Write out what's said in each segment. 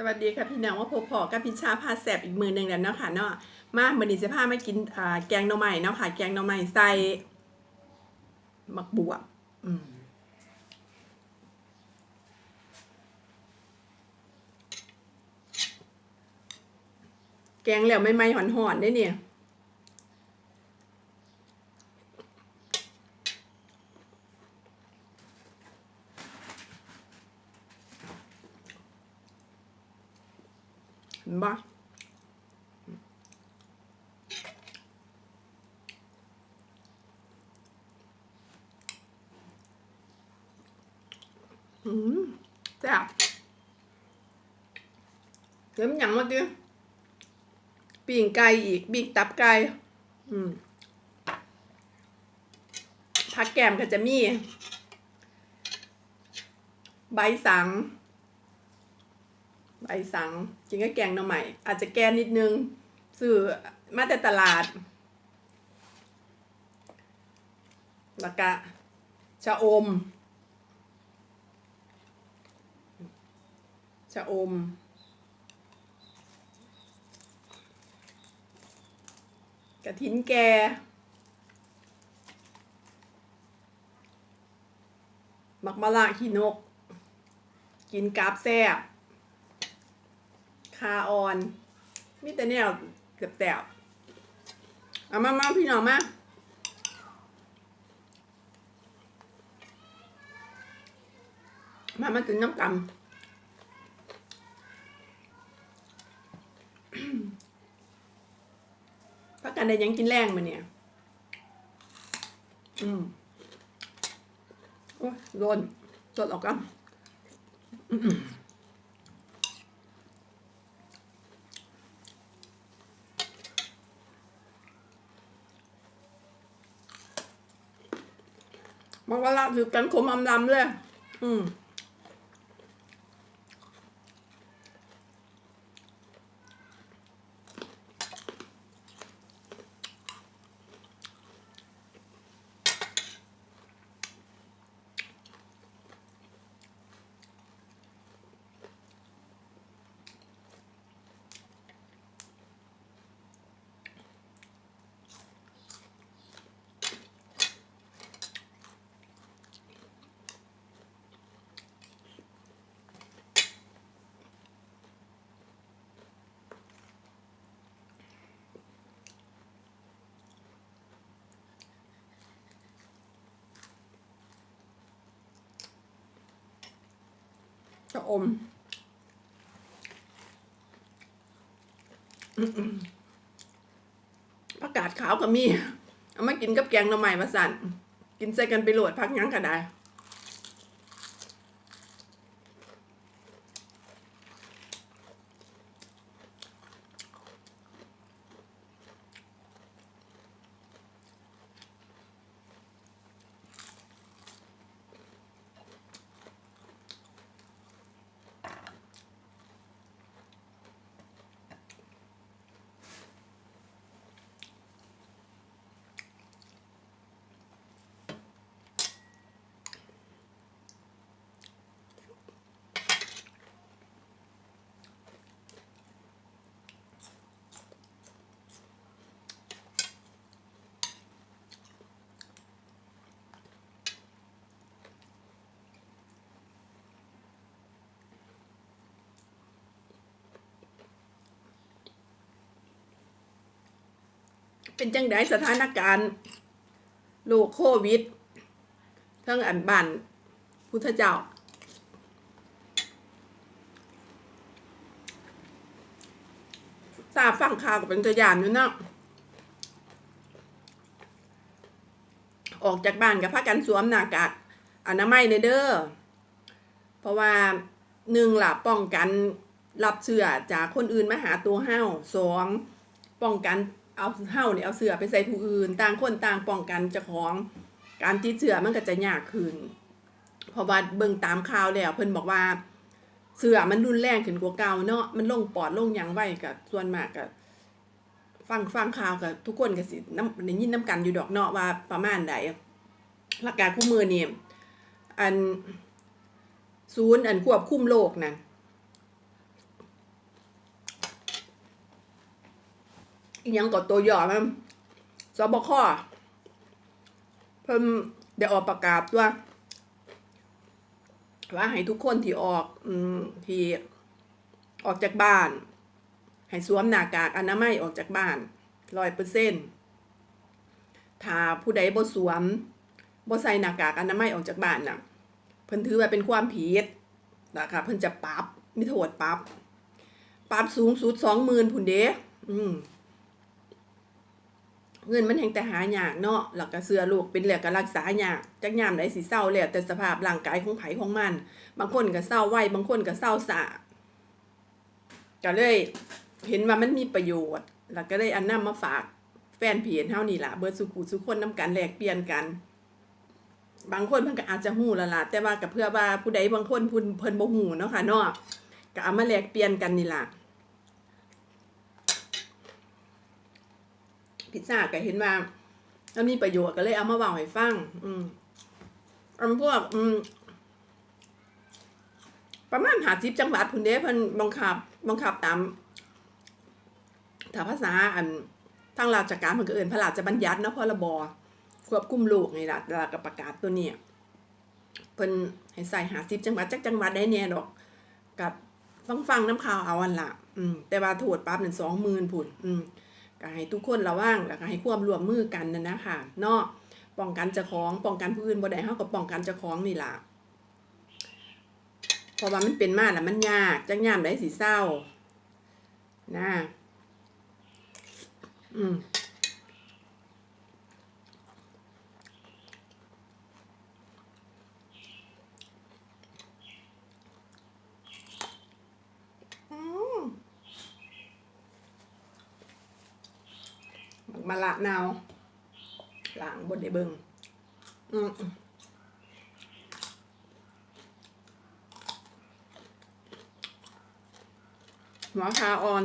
สวัสดีค่ะพี่น้องว่าพบพอกับพิชาพาแสบอีกมือหนึ่งแล้วเนาะค่ะเนาะมาเมื่อนี้จะพามากินแกงหน่อไม้เนาะค่ะ แกงหน่อไม้ใส่หมักบวบแกงแล้วไม่ไหม้หอนๆได้เนี่ย อืมแซ่บเติมหยังมาดิปิ้งไก่อีกปิ้งตับไก่อืมผักแกมก็จะมี ใบสัง ใบสังกินกับแกงหน่อใหม่ อาจจะแกนนิดนึงซื้อมาแต่ตลาดแล้วก็ชะอมะอม กระถินแกมักมะละขี้นก กินกาบแซ่บคาออน มีแต่แนวเกือบแตวเอามามาพี่น้องมามามากินน้ำกำ พั กกันได้หยังกินแรงมาเนี่ย อืมโอ้ยโดนสดออกกันมันก็ละถือกันขมอำลำเลย อืมะอม ผักกาดขาวก็มี เอามากินกับแกงหน่อไม้มาสั่น กินใส่กันไปโหลดพักยังก็ได้ เป็นจังไดสถานการณ์โรคโควิด ทั้งอันบ้านพุทธเจ้า ทราบฟังข่าวก็เป็นตัวอย่างอยู่เนาะออกจากบ้านกับพากันสวมหน้ากากอนามัยในเด้อ เพราะว่าหนึ่งล่ะป้องกันรับเชื้อจากคนอื่นมาหาตัวเฮาสองป้องกัน เอาเฮาเนี่ยเอาเสือไปใส่ผู้อื่น ต่างคนต่างป้องกันเจ้าของ การติดเชื้อมันก็จะยากขึ้นเพราะว่าเบิ่งตามข่าวแล้วเพิ่นบอกว่า เสือมันรุนแรงขึ้นกว่าเก่าเนาะมันลงปอดลงยังไว้กับส่วนมากกับฟังฟังข่าวกับทุกคนก็สิน้ำได้ยินน้ำกันอยู่ดอกเนาะว่าประมาณใดหลักการคู่มือนี่อันศูนย์อันควบคุมโรคนะ อียังกดตัวย่อมันสบคเพิ่มเดี๋ยวออกประกาศว่า ว่าให้ทุกคนที่ออกอืมที่ออกจากบ้าน ให้สวมหน้ากากอนามัยออกจากบ้านร้อยเปอร์เซ็นต์ถ้าผู้ใดบ่สวมบ่ใส่หน้ากากอนามัยออกจากบ้านน่ะ เพิ่นถือว่าเป็นความผิดนะคะเพิ่นจะปรับมีโทษปรับปรับสูงสุดสองหมื่นพุ่นเด้อืม เงินมันแห่งแต่หายากเนาะหลักกระเสือลูกเป็นเหลือก็รักษายากจักยามใดสิเศร้าแล้วแต่สภาพร่างกายของไผของมัน บางคนก็เศร้าไวบางคนก็เศร้าสะก็เลยเห็นว่ามันมีประโยชน์ แล้วก็เลยอันนำมาฝากแฟนเพจเฮานี่ละเบิดสุขุสุคนนํกันแลกเปลี่ยนกัน บางคนเพิ่นก็อาจจะฮู้ละละแต่ว่าก็เพื่อว่าผู้ใดบางคนพิ่นเพิ่นบ่ฮู้เนาะค่ะเนาะก็เอามาแลกเปลี่ยนกันนี่ล่ะ พิซซ่าก็เห็นว่ามันมีประโยชน์ก็เลยเอามาเว่าให้ฟัง อืมอันพวก อืม ประมาณหาสิบจังหวัดพุ่นเด้เพิ่นบังคับบังคับตามถ้าภาษาอันทางราชการเพิ่นก็เอิ้นพระราชบัญญัติเนาะพรบควบคุมโรคนี่ล่ะแล้ก็ประกาศตัวนี้เพิ่นให้ใส่หาสิบจังหวัดจักจังหวัดได้แน่ดอก กับฟังฟังน้ำข่าวเอาอันละอืมแต่ว่าโทษปรับหนั่น20,000พุ่นอืม ก็ให้ทุกคนระวังแล้วก็ให้ความร่วมมือกันนะนะคะเนาะป้องกันเจ้าของป้องกันผู้อื่นบ่ได้เฮาก็ป้องกันเจ้าของนี่ล่ะเพราะว่ามันเป็นมาแล้วมันยากจักยามได้สิเศร้านะอืมอืม บัก มาละนาวหลังบนได้เบิงอืมหัวคาออน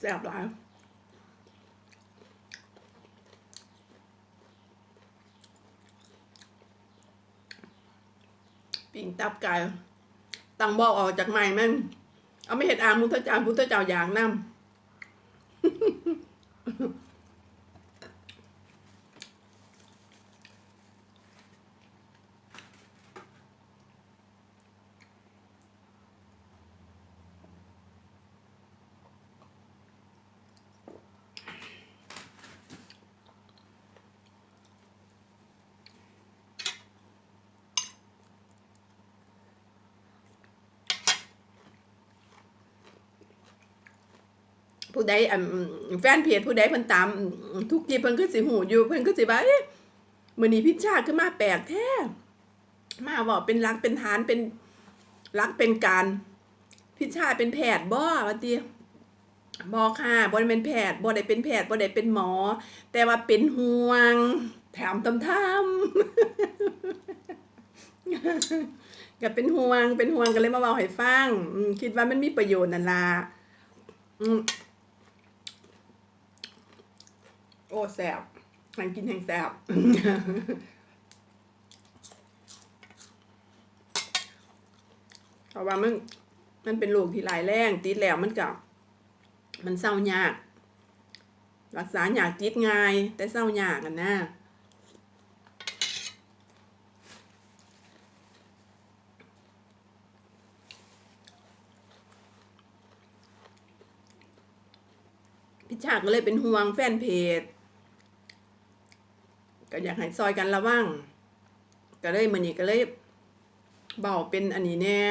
แซ่บหลายปิ่งตับไก่ตังบอกออกจากใหม่แม่นเอาไม่เห็ดอามุทธเจ้าพุทธเจ้าอย่างนำ ผู้ใดแฟนเพจผู้ใดเพิ่นตาม ทุกทีเพิ่นคือสิหูอยู่เพิ่นคือสิว่าเอ๊ะมื้อนี้พิชชาขึ้นมาแปลกแท้มาเว้าเป็นหลักเป็นฐานเป็นหลักเป็นการพิชชาเป็นแพทย์บ่ว่าติบ่ค่ะบ่ได้เป็นแพทย์บ่ได้เป็นแพทย์บ่ได้เป็นหมอ แต่ว่าเป็นห่วงแถมตำทำก็เป็นห่วงเป็นห่วงก็เลยมาเว้าให้ฟังคิดว่ามันมีประโยชน์นั่นล่ะอืม โอ้แสบมันกินแห่งแสบเพราะว่ามันมันเป็นโรคที่หลายแรงติดแล้วมันก็มันเศร้ายาก รักษายากติดง่าย แต่เศร้ายากกันนะพี่ชาก็เลยเป็นห่วงแฟนเพจ ก็อยากให้ซอยกันระวังก็เลยมื้อนี้ก็เลยเบาเป็นอันนี้แน่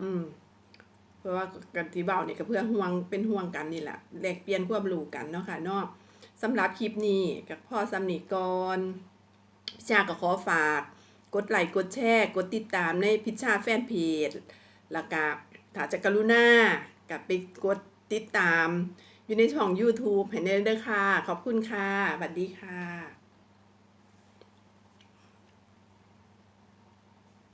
อืม เพราะว่ากันที่เบาเนี่ยก็เพื่อห่วงเป็นห่วงกันนี่แหละแลกเปลี่ยนความรู้กันเนาะค่ะเนาะสำหรับคลิปนี้กับพ่อสำนีก่อนพิชาก็ขอฝาก กดไลค์กดแชร์กดติดตามในพิชาแฟนเพจแล้วก็ถ้าจะกรุณากับไปกดติดตาม อยู่ในช่อง YouTube เห็นได้เด้อค่ะ ขอบคุณค่ะสวัสดีค่ะ